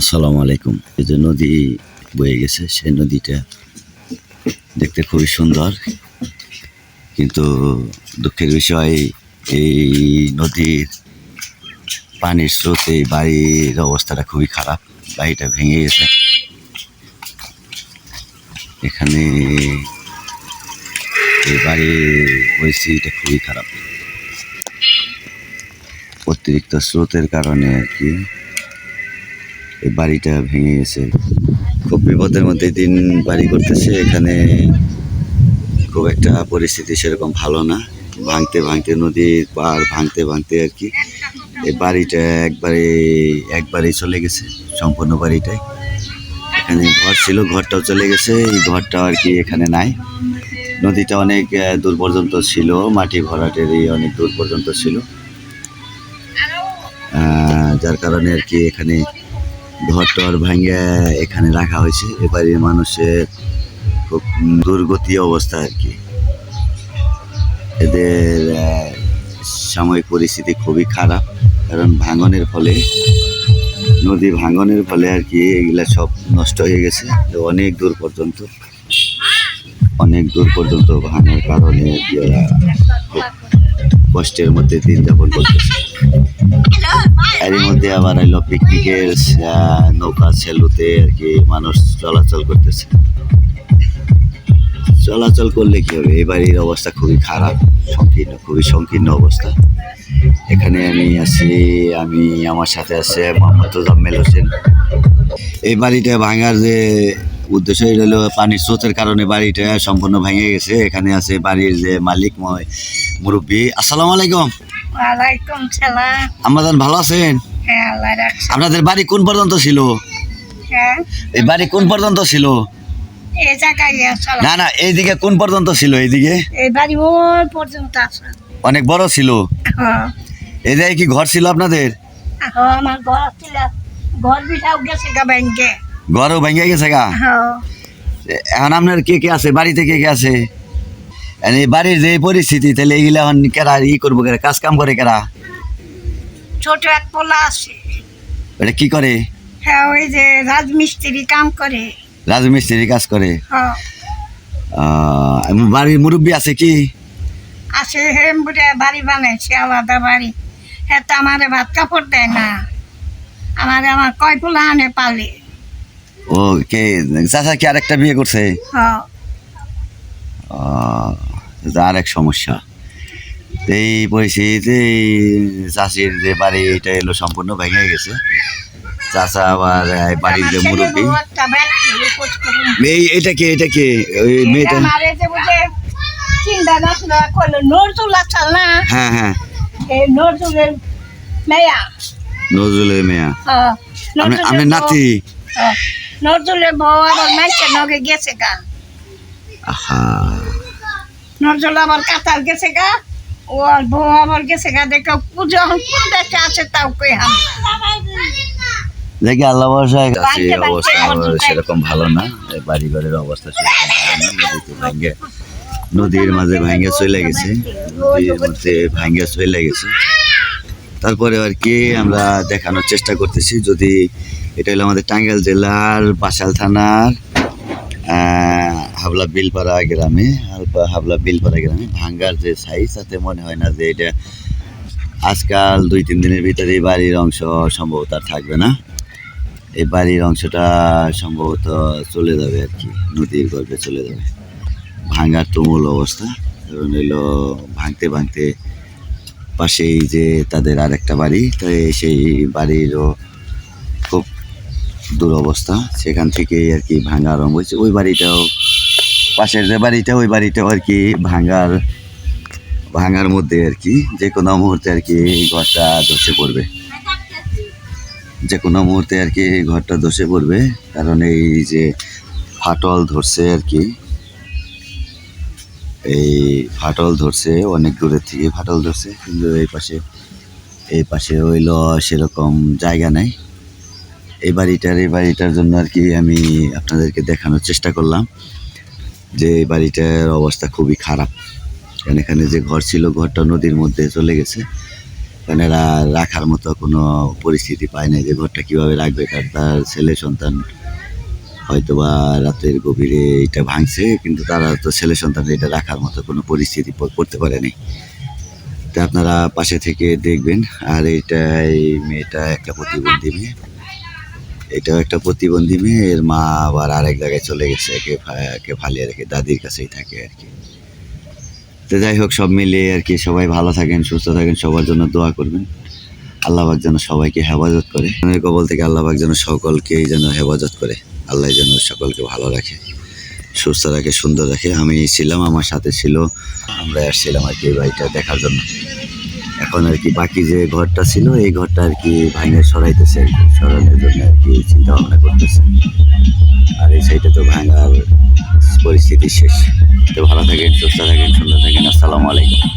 আসসালামু আলাইকুম। এই যে নদী বয়ে গেছে, সেই নদীটা দেখতে খুবই সুন্দর। কিন্তু দুঃখের বিষয়, এই নদীর পানির স্রোতে এই বাড়ির অবস্থাটা খুবই খারাপ, বাড়িটা ভেঙে গেছে। এখানে এই বাড়ির পরিস্থিতিটা খুবই খারাপ। অতিরিক্ত স্রোতের কারণে আর কি এই বাড়িটা ভেঙে গেছে। খুব বিপদের মধ্যে দিন বাড়ি করতেছে, এখানে খুব একটা পরিস্থিতি সেরকম ভালো না। ভাঙতে ভাঙতে নদীর পাড় ভাঙতে ভাঙতে আর কি, এই বাড়িটা একবারে, একবারেই চলে গেছে, সম্পূর্ণ বাড়িটাই। এখানে ঘর ছিল, ঘরটাও চলে গেছে, এই ঘরটা আর কি এখানে নাই। নদীটা অনেক দূর পর্যন্ত ছিল, মাটি ভরাটের এই অনেক দূর পর্যন্ত ছিল। যার কারণে আর কি এখানে ঘর টর ভাঙিয়ে এখানে রাখা হয়েছে। এবারে মানুষের খুব দুর্গতি অবস্থা আর কি। এদের সাময়িক পরিস্থিতি খুবই খারাপ। কারণ ভাঙনের ফলে, নদী ভাঙনের ফলে আর কি এগুলা সব নষ্ট হয়ে গেছে। অনেক দূর পর্যন্ত, অনেক দূর পর্যন্ত ভাঙার কারণে কষ্টের মধ্যে দিন যাপন করতেছে। এরই মধ্যে আবার এলো পিকনিকের নৌকা সেলুতে আর কি মানুষ চলাচল করতেছে। চলাচল করলে কি হবে? এই বাড়ির অবস্থা খুবই খারাপ, সংকীর্ণ, খুবই সংকীর্ণ অবস্থা। এখানে আমি আছি, আমি, আমার সাথে আছে মোহাম্মদ তোজাম্মেল হোসেন। এই বাড়িটা ভাঙার যে উদ্দেশ্য এটা পানির স্রোতের কারণে বাড়িটা সম্পূর্ণ ভেঙে গেছে। এখানে আছে বাড়ির যে মালিক মুরব্বী। আসসালামু আলাইকুম। ওয়ালাইকুম সালাম। ভালো আছেন? হ্যাঁ আল্লাহ রাখছে। আপনাদের বাড়ি কোন পর্যন্ত ছিল? হ্যাঁ? এই বাড়ি কোন পর্যন্ত ছিল? এই জায়গায় আসলাম না না এইদিকে কোন পর্যন্ত ছিল এইদিকে? এই বাড়ি ওই পর্যন্ত অনেক বড় ছিল? হ্যাঁ। এই জায়গায় কি ঘর ছিল আপনাদের? হ্যাঁ, আমার ঘর ছিল। ঘর বিঠাও গেছে গা ব্যাংকে। ঘরও ভেঙে গেছে গা? হ্যাঁ। এখন আপনার কে কে আছে? বাড়িতে কে কে আছে? এই বাড়ির যে পরিস্থিতি তাহলে এইগুলা এখন কেরা ই করব কেরা? কাজ কাম করে কেরা? ছোট এক পোলা আছে এটা কি করে? হ্যাঁ ওই যে রাজমিস্ত্রি কাম করে। রাজমিস্ত্রি কাজ করে? হ্যাঁ। বাড়ির মুরব্বী আছে কি? আছে হেমবুড়ে বাড়ি বানাইছে আলাদা বাড়ি। হ্যাঁ তো আমারে ভাত কাপড় দেয় না। আমারে আমার কয় পোলা আনে পালে। ও কে চাচা কি আরেকটা বিয়ে করছে? হ্যাঁ। এটা আরেক সমস্যা। এই পরিস্থিতিতে চাষির যে বাড়ি এটা এলো সম্পূর্ণ ভেঙে গেছে। চাচা আবার বাড়ির যে মুরব্বী। এই এটা কে এটা কে? ওই মেয়েটা হ্যাঁ হ্যাঁ। নজরুলের মেয়া। হ্যাঁ, নাতি। হ্যাঁ, নজরুলের বউ আবার মাইসের নগে গেছে গা। আহা। নজরুল আবার কাতার গেছে গা। ও আর বউ আবার গেছে গা। দেখো পুজো কোন দেশে আছে তাও কই হাম। দেখি আল্লাহ বাড়িতে অবস্থা আমার সেরকম ভালো না। এই বাড়ি ঘরের অবস্থা ভাঙ্গে নদীর মাঝে ভাঙ্গে চলে গেছে। নদীর মধ্যে ভাঙ্গে চলে গেছে। তারপরে আর কি আমরা দেখানোর চেষ্টা করতেছি। যদি এটা হলো আমাদের টাঙ্গাইল জেলার বাসাল থানার আহ, হাবলা বিলপাড়া গ্রামে হাবলা বিলপাড়া গ্রামে ভাঙ্গার যে সাইজ তাতে মনে হয় না যে এটা আজকাল দুই, তিন দিনের ভিতরে বাড়ির অংশ সম্ভবত আর থাকবে না। এই বাড়ির অংশটা সম্ভবত চলে যাবে আর কি, নদীর গর্ভে চলে যাবে। ভাঙার তুমুল অবস্থা, কারণ এলো ভাঙতে ভাঙতে পাশেই যে তাদের আরেকটা বাড়ি, তো সেই বাড়িরও খুব দুরবস্থা। সেখান থেকেই আর কি ভাঙা আরম্ভ হয়েছে। ওই বাড়িটাও পাশের যে বাড়িটা, ওই বাড়িটাও আর কি ভাঙার ভাঙার মধ্যে আর কি, যে কোনো মুহূর্তে আর কি এই ঘরটা ধসে পড়বে। যে কোনো মুহূর্তে আর কি ঘরটা ধসে পড়বে, কারণ এই যে ফাটল ধরছে আর কি, এই ফাটল ধরছে, অনেক দূরের থেকে ফাটল ধরছে, কিন্তু এই পাশে এই পাশে হইল সেরকম জায়গা নাই। এই বাড়িটার এই বাড়িটার জন্য আর কি আমি আপনাদেরকে দেখানোর চেষ্টা করলাম। যে এই বাড়িটার অবস্থা খুবই খারাপ। কারণ এখানে যে ঘর ছিল, ঘরটা নদীর মধ্যে চলে গেছে। কারণ এরা রাখার মতো কোনো পরিস্থিতি পায় না যে ঘরটা কীভাবে রাখবে, কারণ তার ছেলে সন্তান হয়তো বা রাতের গভীরে এটা ভাঙছে, কিন্তু তারা তো ছেলে সন্তান এটা রাখার মতো কোনো পরিস্থিতি করতে পারেনি তা আপনারা পাশে থেকে দেখবেন। আর এটাই মেয়েটা, একটা প্রতিবন্ধী মেয়ে। এটাও একটা প্রতিবন্ধী মেয়ে, এর মা আবার আরেক জায়গায় চলে গেছে, একে একে ফালিয়ে রেখে দাদির কাছেই থাকে আর কি। তো যাই হোক, সব মিলিয়ে আর কি, সবাই ভালো থাকেন, সুস্থ থাকেন, সবার জন্য দোয়া করবেন। আল্লাহবাক যেন সবাইকে হেফাজত করে। কবল থেকে আল্লাহবাক যেন সকলকেই যেন হেফাজত করে। আল্লাহ যেন সকলকে ভালো রাখে, সুস্থ রাখে, সুন্দর রাখে। আমি ছিলাম, আমার সাথে ছিল, আমরা আসছিলাম আর কি এই বাড়িটা দেখার জন্য। এখন আর কি বাকি যে ঘরটা ছিল, এই ঘরটা আর কি ভাঙে সরাইতেছে আর কি, সরানোর জন্য আর কি চিন্তা ভাবনা করতেছে। আর এই সাইডে তো ভাঙার পরিস্থিতি শেষ। তো ভালো থাকেন, সুস্থ থাকেন, সুন্দর থাকেন, আসসালামু আলাইকুম।